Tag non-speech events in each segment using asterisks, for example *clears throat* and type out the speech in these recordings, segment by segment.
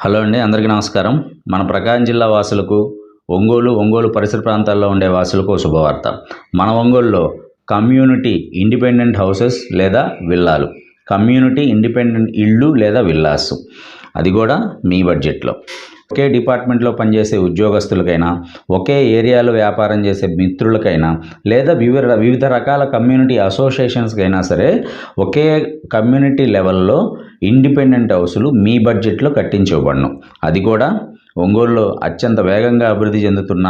Hello అండి అందరికీ నమస్కారం. మన ప్రకాశం జిల్లా వాసులకు ఒంగోలు ఒంగోలు పరిసర ప్రాంతాల్లో ఉండే వాసులకు శుభవార్త. మన ఒంగోలులో కమ్యూనిటీ ఇండిపెండెంట్ హౌసెస్ లేదా విల్లాలు. కమ్యూనిటీ ఇండిపెండెంట్ ఇళ్ళు లేదా విల్లాస్. అది కూడా మీ బడ్జెట్లో. ఒకే డిపార్ట్మెంట్లో పనిచేసే ఉద్యోగస్తులకైనా ఒకే ఏరియాలో వ్యాపారం చేసే మిత్రులకైనా లేదా వివిధ వివిధ రకాల కమ్యూనిటీ అసోసియేషన్స్కైనా సరే ఒకే కమ్యూనిటీ లెవెల్లో ఇండిపెండెంట్ హౌసులు మీ బడ్జెట్లో కట్టించబడను. అది కూడా ఒంగోలులో అత్యంత వేగంగా అభివృద్ధి చెందుతున్న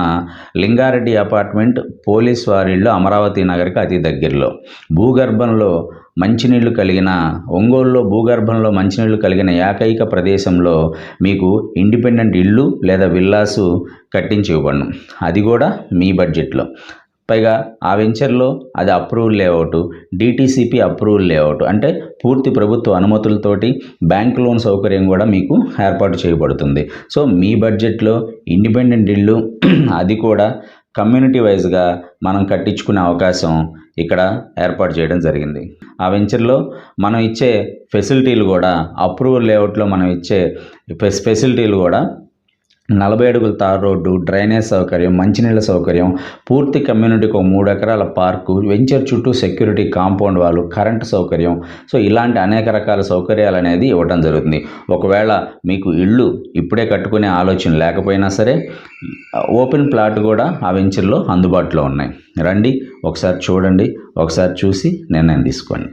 లింగారెడ్డి అపార్ట్మెంట్ పోలీస్ వారిళ్ళు అమరావతి నగర్కి అతి దగ్గరలో. భూగర్భంలో మంచినీళ్ళు కలిగిన ఒంగోలులో భూగర్భంలో మంచినీళ్ళు కలిగిన ఏకైక ప్రదేశంలో మీకు ఇండిపెండెంట్ ఇల్లు లేదా విల్లాసు కట్టించి ఇవ్వబడను. అది కూడా మీ బడ్జెట్లో. పైగా ఆ వెంచర్లో అది approval layout DTCP approval layout అంటే పూర్తి ప్రభుత్వ అనుమతులతోటి బ్యాంక్ లోన్ సౌకర్యం కూడా మీకు ఏర్పాటు చేయబడుతుంది. సో మీ బడ్జెట్లో ఇండిపెండెంట్ ఇల్లు *clears throat* అది కూడా కమ్యూనిటీ వైజ్గా మనం కట్టించుకునే అవకాశం ఇక్కడ ఏర్పాటు చేయడం జరిగింది. ఆ వెంచర్లో మనం ఇచ్చే ఫెసిలిటీలు కూడా అప్రూవల్ లేఅవుట్లో మనం ఇచ్చే ఫెస్ ఫెసిలిటీలు కూడా నలభై అడుగుల తార్ రోడ్డు డ్రైనేజ్ సౌకర్యం మంచినీళ్ళ సౌకర్యం పూర్తి కమ్యూనిటీకి ఒక మూడు ఎకరాల పార్కు వెంచర్ చుట్టూ సెక్యూరిటీ కాంపౌండ్ వాళ్ళు కరెంట్ సౌకర్యం. సో ఇలాంటి అనేక రకాల సౌకర్యాలు అనేది ఇవ్వడం జరుగుతుంది. ఒకవేళ మీకు ఇల్లు ఇప్పుడే కట్టుకునే ఆలోచన లేకపోయినా సరే ఓపెన్ ప్లాట్ కూడా ఆ వెంచర్లో అందుబాటులో ఉన్నాయి. రండి ఒకసారి చూడండి ఒకసారి చూసి నిర్ణయం తీసుకోండి.